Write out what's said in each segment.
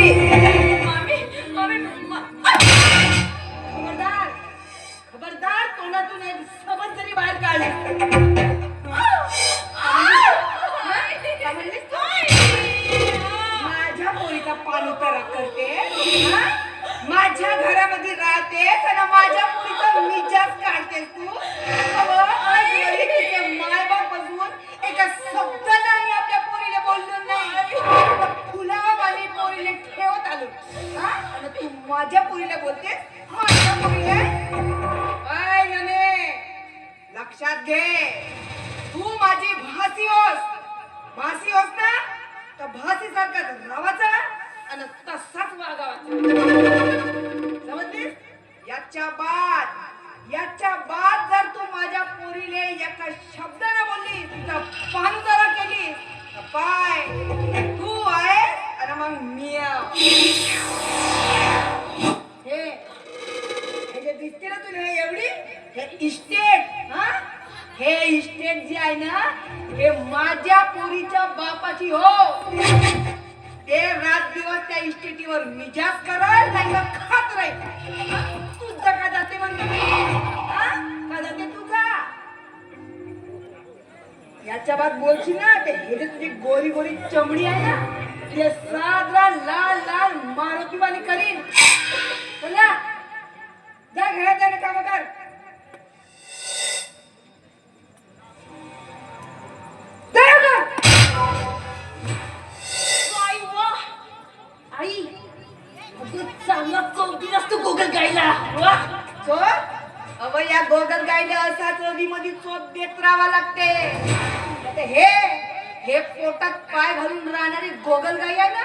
मामी मामी मा- खबरदार खबरदार तोंडातून एक सबद जरी बाहेर काढली? माझ्या पोरीचा पाणउतारा करते हा? माझ्या घरामध्ये राहतेस आणि माझ्या पोरीचा मिजाज काढतेस तू माझ्या पोरीला बोलतेस? माझ्या पुरीला? ऐ नने! लक्षात घे. तू माझी भासी होस. भासी होस ना? तर भासी सारखा रावाचा आणि तसाच वागावाचा समजलीस? याच्या बा हे इस्टेट जे आहे ना हे माझ्या पोरीच्या बापाची हो. ते रात दिवस त्या इस्टेटीवर मिजाज करत नाही खात राहील. तुझं का जाते म्हणते. का जाते तुझा याच्या बाद बोलशील ना ते हे जे तुझी गोरी गोरी चमडी आहे ना ते साजरा लाल लाल मारुतीवाणी करीन. चला. अव या गोगल गायले असा चोदी मध्ये चोप देत राहावा लागते. तर हे हे पोटात पाय घालून राहणारी गोगल गाय आहे ना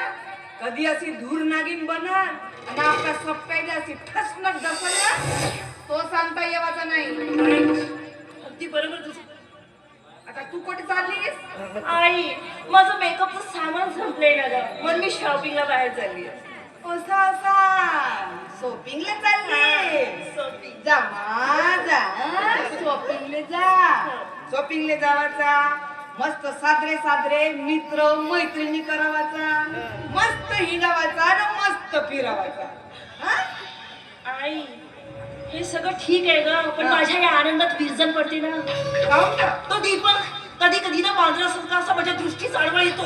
कधी अशी धूर नागिन बनन आणि आपला सोप्याला अशी ठसनक दसल ना तो सांगता येवाचा नाही. अगदी बरोबर आता तू कुठे चाललीस? आई माझं मेकअपचं सामान संपलंय ना गं. म्हणून मी शॉपिंगला बाहेर चालली असा असा शॉपिंगला चालली. शॉपिंग. जा मा जा शॉपिंगले जा. शॉपिंगले जावाचा. मस्त साजरे साजरे मित्र मैत्रिणी करावाचा. मस्त हिंडावाचा आणि मस्त फिरावाचा. हा? आई हे सगळं ठीक आहे ग पण माझ्या या आनंदात विरजन पडते ना. काहून का? तो दीपक कधी कधी ना मांजरासारखा असा माझ्या दृष्टीस आडवा येतो.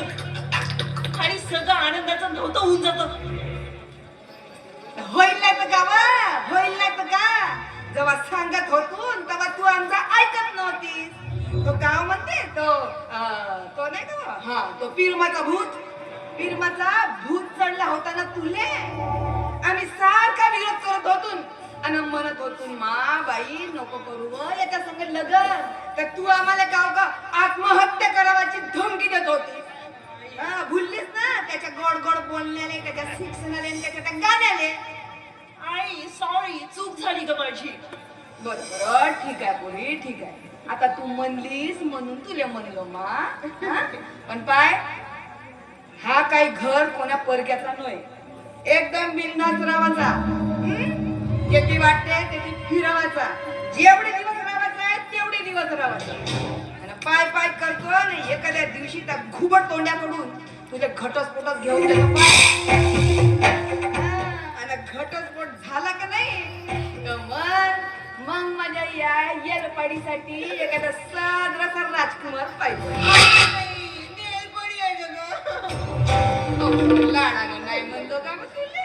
आणि सगळं आनंदाचं नव्हतं होऊन जातं. गावा होईल ना तर का जेव्हा सांगत होतो तेव्हा तू आमचा ऐकत नव्हतीस. तो गाव म्हणते तो तो नाही का हा तो पिरमाचा भूत. पिरमाचा भूत चढला होता ना तुले. आम्ही सारखा विरोध करत होतो आणि म्हणत होतो मा बाई नको करू याच्या संग लग्न. तर तू आम्हाला गाव का आत्महत्या करावाची धमकी देत होती भुललीस ना त्याच्या गोड गोड बोलण्याने त्याच्या शिक्षणाने त्याच्या त्या गाण्याने सॉरी सॉरी चूक झाली ग माझी. बर बर ठीक आहे पोरी ठीक आहे. आता तू म्हणलीस म्हणून तुला म्हणलो मा. पण पाय हा काही घर कोणा परक्याचा नव्हे. एकदम बिंदास रावाचा. किती वाटते तेथे फिरावाचा. जेवढे दिवस रावाचा आहे तेवढे दिवस रावाचा. आणि पाय पाय करतो आणि एखाद्या दिवशी त्या घुबट तोंड्याकडून तुझे घटस्फोटच घेऊन देतो पाय. आणि घटस्फोट मग माझ्या या येलपाडीसाठी एखादा साजराचा राजकुमार पाहिजे. लाडाने नाही म्हणलो का मग तुले?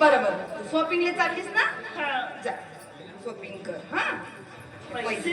बरं बरं. शॉपिंगला चाललीस ना? जा. शॉपिंग कर हा? पैसे.